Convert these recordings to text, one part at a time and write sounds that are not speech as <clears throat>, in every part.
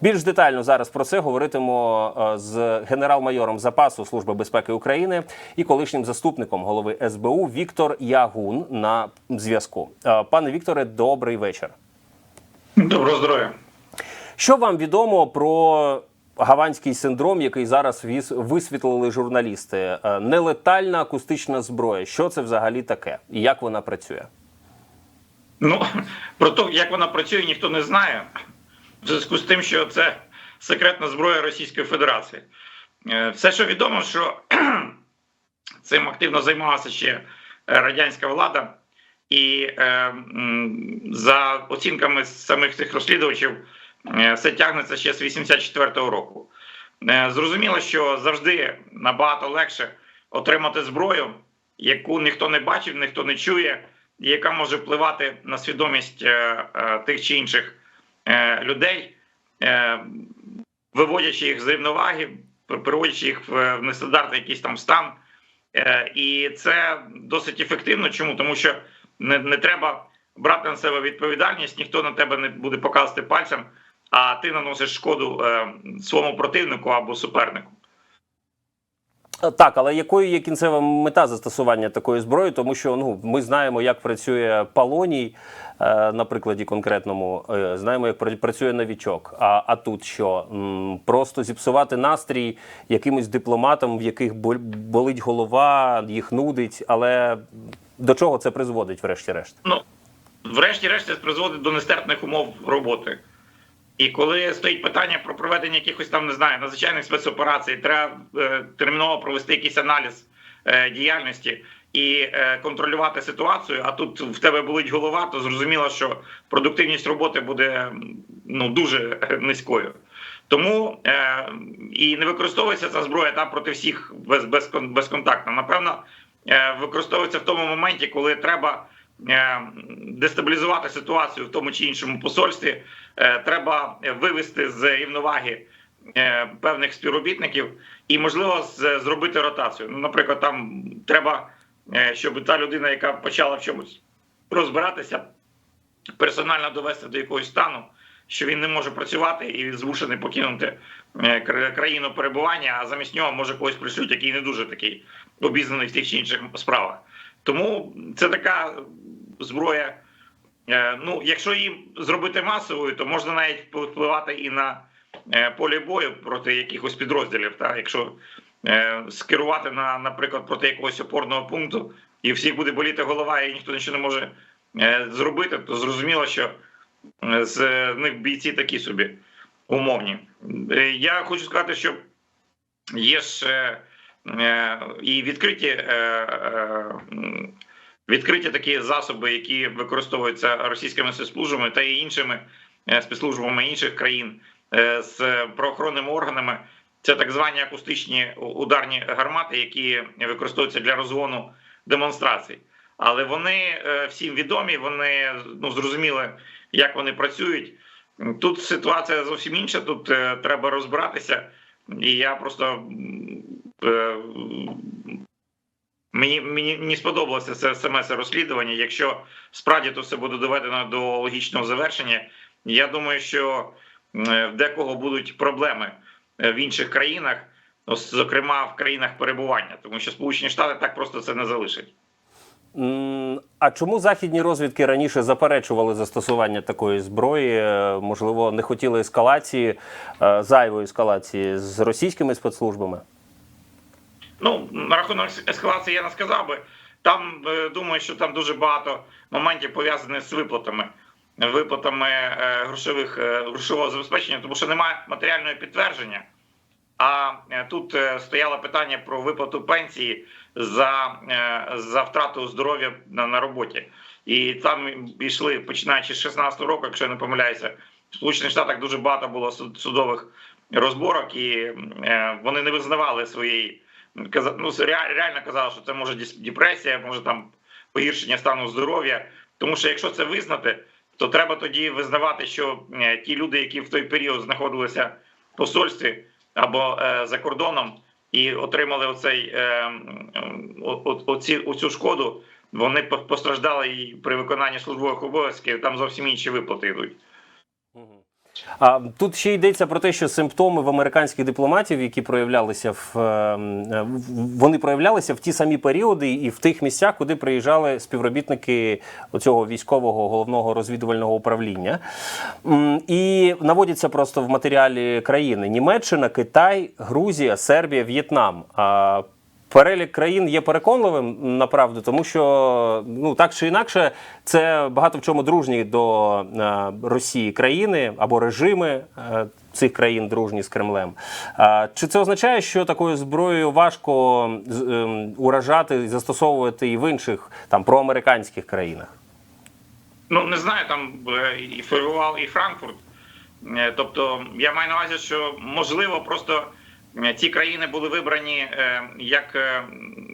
Більш детально зараз про це говоритимо е, з генерал-майором запасу Служби безпеки України і колишнім заступником голови СБУ Віктор Ягун на зв'язку. Е, Пане Вікторе, добрий вечір. Доброго здоров'я. Що вам відомо про гаванський синдром, який зараз висвітлили журналісти? Е, Нелетальна акустична зброя. Що це взагалі таке? І як вона працює? Ну <laughs> про те, як вона працює, ніхто не знає. В зв'язку з тим, що це секретна зброя Російської Федерації. Е, Все, що відомо, що <clears throat> цим активно займалася ще е, радянська влада, і е, за оцінками самих цих розслідувачів, все тягнеться ще з 84-го року. Зрозуміло, що завжди набагато легше отримати зброю, яку ніхто не бачив, ніхто не чує, і яка може впливати на свідомість тих чи інших людей, е, виводячи їх з рівноваги, приводячи їх в нестандартний якийсь там стан. Е, І це досить ефективно. Чому? Тому що не, не треба брати на себе відповідальність, ніхто на тебе не буде показувати пальцем, а ти наносиш шкоду е, своєму противнику або супернику. Е, Так, але якою є кінцева мета застосування такої зброї? Тому що ну ми знаємо, як працює Полоній е, на прикладі конкретному, е, знаємо, як працює новічок. А, а тут що? Просто зіпсувати настрій якимось дипломатам, в яких болить голова, їх нудить. Але до чого це призводить, врешті-решт? Ну, врешті-решт, це призводить до нестерпних умов роботи. І коли стоїть питання про проведення якихось там, не знаю, надзвичайних спецоперацій, треба е, терміново провести якийсь аналіз е, діяльності і е, контролювати ситуацію. А тут в тебе болить голова, то зрозуміло, що продуктивність роботи буде ну дуже низькою. Тому е, і не використовується ця зброя там проти всіх без, без, безконтактно. Напевно, е, використовується в тому моменті, коли треба дестабілізувати ситуацію в тому чи іншому посольстві. Е, Треба вивести з рівноваги е, певних співробітників і, можливо, зробити ротацію. Ну, наприклад, там треба, е, щоб та людина, яка почала в чомусь розбиратися, персонально довести до якогось стану, що він не може працювати і змушений покинути е, країну перебування, а замість нього може когось пришлють, який не дуже такий обізнаний в тих чи інших справах. Тому це така зброя. Е, Ну, якщо її зробити масовою, то можна навіть впливати і на е, полі бою проти якихось підрозділів. Та? Якщо е, скерувати на, наприклад, проти якогось опорного пункту, і всіх буде боліти голова, і ніхто нічого не може зробити, то зрозуміло, що з них бійці такі собі умовні. Я хочу сказати, що є ж і відкриті. Відкриті такі засоби, які використовуються російськими спецслужбами та і іншими е, спецслужбами інших країн е, з правоохоронними органами. Це так звані акустичні ударні гармати, які використовуються для розгону демонстрацій. Але вони е, всім відомі, вони ну зрозуміли, як вони працюють. Тут ситуація зовсім інша. Тут треба розбиратися, і я просто Мені мені не сподобалося це це розслідування. Якщо справді то все буде доведено до логічного завершення, я думаю, що е, в декого будуть проблеми е, в інших країнах, зокрема в країнах перебування, тому що Сполучені Штати так просто це не залишать. А чому західні розвідки раніше заперечували застосування такої зброї? Е, Можливо, не хотіли ескалації, зайвої ескалації з російськими спецслужбами? Ну, на рахунок ескалації я не сказав би. Там е, думаю, що там дуже багато моментів пов'язаних з виплатами, виплатами е, грошових е, грошового забезпечення, тому що немає матеріального підтвердження. А тут стояло питання про виплату пенсії за, за втрату здоров'я на, на роботі. І там йшли, починаючи з 16 року, якщо я не помиляюся, в Сполучених Штатах дуже багато було суд- судових розборок, і вони не визнавали своєї ну, реально казали, що це може депресія, може там погіршення стану здоров'я. Тому що якщо це визнати, то треба тоді визнавати, що е, ті люди, які в той період знаходилися в посольстві або е, за кордоном і отримали оцей е, оці, оцю шкоду, вони постраждали і при виконанні службових обов'язків. Там зовсім інші виплати йдуть. А тут ще йдеться про те, що симптоми в американських дипломатів, які проявлялися в е, в- вони проявлялися в ті самі періоди і в тих місцях, куди приїжджали співробітники цього військового головного розвідувального управління. І наводяться просто в матеріалі країни: Німеччина, Китай, Грузія, Сербія, В'єтнам. Перелік країн є переконливим направду, тому що ну так чи інакше, це багато в чому дружні до е, Росії країни або режими е, цих країн дружні з Кремлем. Чи це означає, що такою зброєю важко ем, уражати і застосовувати і в інших там проамериканських країнах? Ну не знаю, там е, і фігурував і Франкфурт. Тобто, я маю на увазі, що можливо просто ці країни були вибрані е, як е,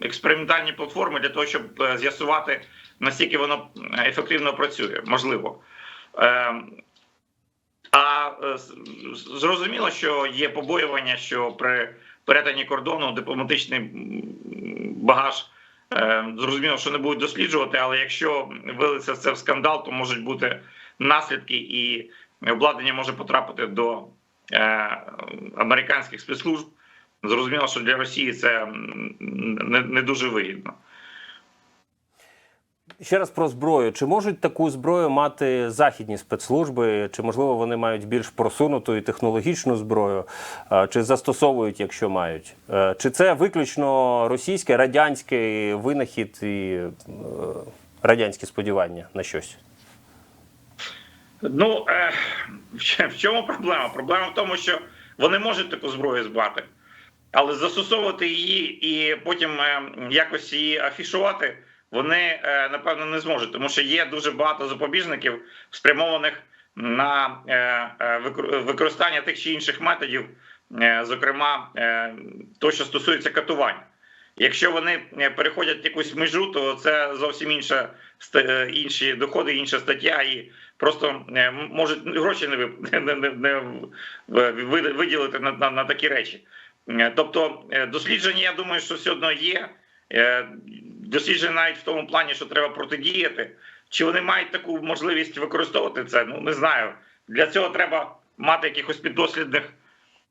експериментальні платформи для того, щоб е, з'ясувати наскільки воно ефективно працює. Можливо. А зрозуміло, що є побоювання, що при перетині кордону дипломатичний багаж зрозуміло, що не будуть досліджувати, але якщо вилиться це в скандал, то можуть бути наслідки, і обладнання може потрапити до американських спецслужб. Зрозуміло, що для Росії це не, не дуже вигідно. Ще раз про зброю. Чи можуть таку зброю мати західні спецслужби? Чи можливо вони мають більш просунуту і технологічну зброю? Е, Чи застосовують, якщо мають? Е, Чи це виключно російське, радянський винахід і е, радянські сподівання на щось? Ну е, <laughs> в чому проблема? Проблема в тому, що вони можуть таку зброю збати, але застосовувати її і потім е, якось її афішувати вони е, напевно не зможуть, тому що є дуже багато запобіжників, спрямованих на е, е, використання тих чи інших методів, е, зокрема е, то, що стосується катувань. Якщо вони е, переходять якусь межу, то це зовсім інша е, інші доходи, інша стаття, і просто е, можуть гроші не, не, не, не виділити на, на, на такі речі. Е, Тобто е, дослідження, я думаю, що все одно є. Е, Дослідження навіть в тому плані, що треба протидіяти. Чи вони мають таку можливість використовувати це? Ну не знаю. Для цього треба мати якихось піддослідних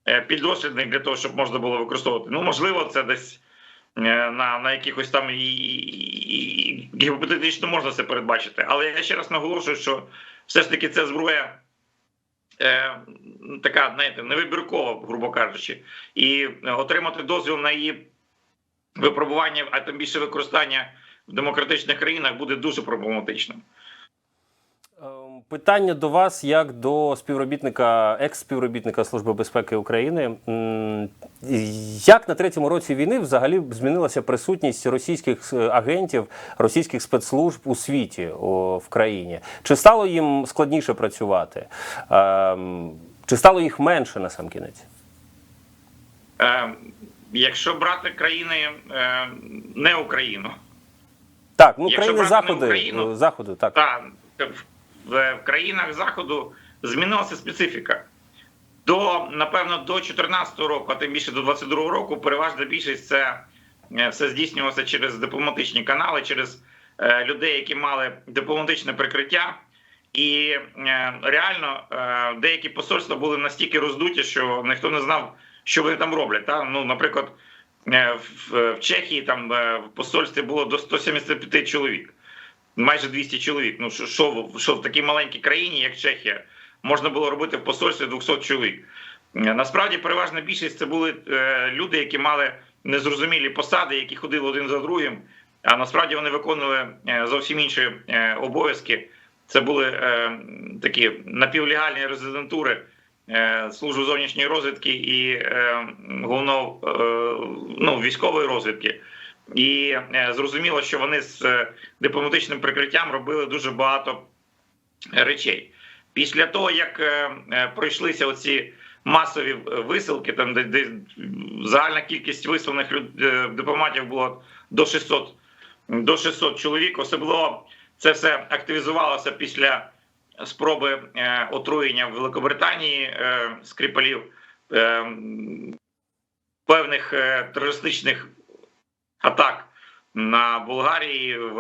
е, піддослідних для того, щоб можна було використовувати. Ну можливо, це десь е, на, на якихось там гіпотетично можна це передбачити. Але я ще раз наголошую, що все ж таки це зброя. Е, така, знаєте, невибіркова, грубо кажучи, і е, отримати дозвіл на її випробування, а тим більше використання в демократичних країнах буде дуже проблематичним. Ем, Питання до вас як до співробітника, екс-співробітника Служби безпеки України. Як на третьому році війни взагалі змінилася присутність російських е, агентів, російських спецслужб у світі о, в країні? Чи стало їм складніше працювати? Ем, Чи стало їх менше на сам кінець? Е, якщо брати країни е, не Україну, Так, ну країни заходу, Україну, е, заходу, так. та в, країнах заходу змінилася специфіка. До напевно до 2014 року, а тим більше до 2022 року, переважна більшість це е, все здійснювалося через дипломатичні канали, через е, людей, які мали дипломатичне прикриття. І е, реально деякі посольства були настільки роздуті, що ніхто не знав, що вони там роблять. Та? Ну, наприклад, в, Чехії там в посольстві було до 175 чоловік, майже 200 чоловік. Ну що, що, в- такій маленькій країні, як Чехія, можна було робити в посольстві 200 чоловік. Насправді, переважна більшість це були е, люди, які мали незрозумілі посади, які ходили один за другим. А насправді вони виконували е, зовсім інші е, обов'язки. Це були е, такі напівлегальні резидентури е, служби зовнішньої розвідки і е, головного е, ну, військової розвідки. І е, зрозуміло, що вони з е, дипломатичним прикриттям робили дуже багато речей. Після того, як е, е, пройшлися оці масові висилки, там де, загальна кількість е, дипломатів було до 600, до 600 чоловік, особливо це все активізувалося після спроби е, отруєння в Великобританії е, Скрипалів е, певних е, терористичних атак на Болгарії, в,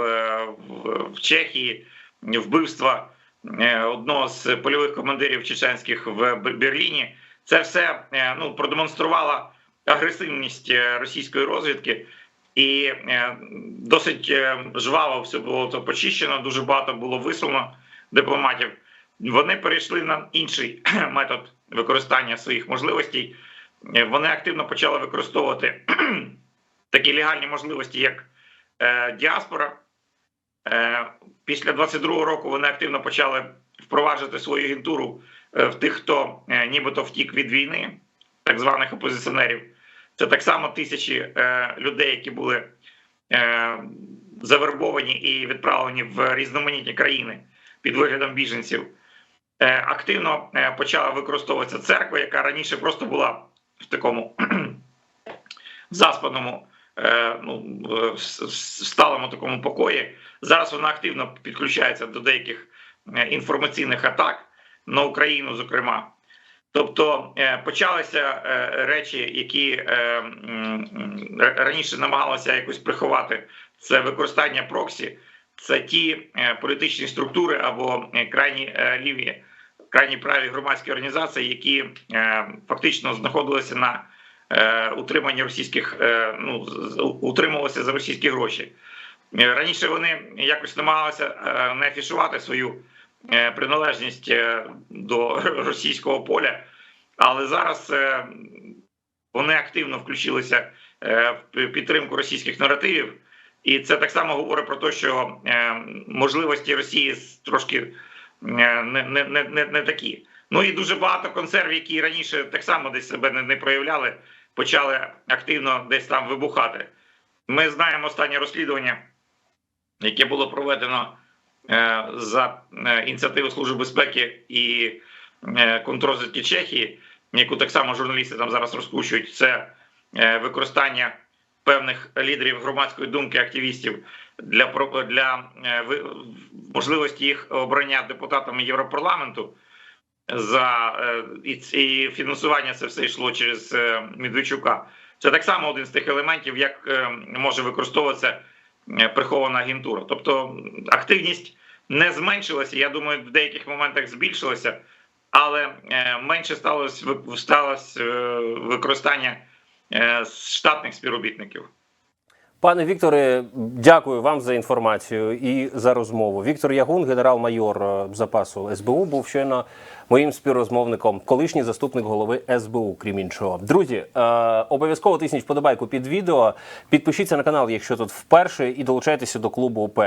в, в Чехії, вбивства е, одного з польових командирів чеченських в Берліні. Це все е, ну, продемонструвало агресивність е, російської розвідки. І досить жваво все було то почищено, дуже багато було вислано дипломатів. Вони перейшли на інший <clears throat> метод використання своїх можливостей. Вони активно почали використовувати <clears throat> такі легальні можливості, як е, діаспора. Е, після 22-го року вони активно почали впроваджувати свою агентуру е, в тих, хто е, нібито втік від війни, так званих опозиціонерів. Це так само тисячі е, людей, які були е, завербовані і відправлені в різноманітні країни під виглядом біженців. Е, активно е, почала використовуватися церква, яка раніше просто була в такому <clears throat> заспаному, ну, е, в сталому такому покої. Зараз вона активно підключається до деяких е, інформаційних атак на Україну, зокрема. Тобто е, почалися е, речі, які е, раніше намагалися якось приховати. Це використання проксі, це ті е, політичні структури або е, крайні е, ліві, крайні праві громадські організації, які е, фактично знаходилися на е, утриманні російських, е, ну утримувалися за російські гроші. Е, Раніше вони якось намагалися не афішувати свою приналежність до <laughs> російського поля, але зараз вони активно включилися в підтримку російських наративів. І це так само говорить про те, що можливості Росії трошки не, не, не, не такі. Ну і дуже багато консерв, які раніше так само десь себе не, не проявляли, почали активно десь там вибухати. Ми знаємо останнє розслідування, яке було проведено е, за е, ініціативи Служби безпеки і е, контррозвідки Чехії, яку так само журналісти там зараз розкручують, це е, використання певних лідерів громадської думки, активістів для для е, можливості їх обрання депутатами Європарламенту. За е, і, фінансування це все йшло через е, Медведчука. Це так само один з тих елементів, як е, може використовуватися прихована агентура. Тобто активність не зменшилася. Я думаю, в деяких моментах збільшилася, але менше сталося сталося використання штатних співробітників. Пане Вікторе, дякую вам за інформацію і за розмову. Віктор Ягун, генерал-майор е, запасу СБУ, був щойно моїм співрозмовником, колишній заступник голови СБУ, крім іншого. Друзі, е, обов'язково тисніть вподобайку під відео. Підпишіться на канал, якщо тут вперше, і долучайтеся до клубу УП.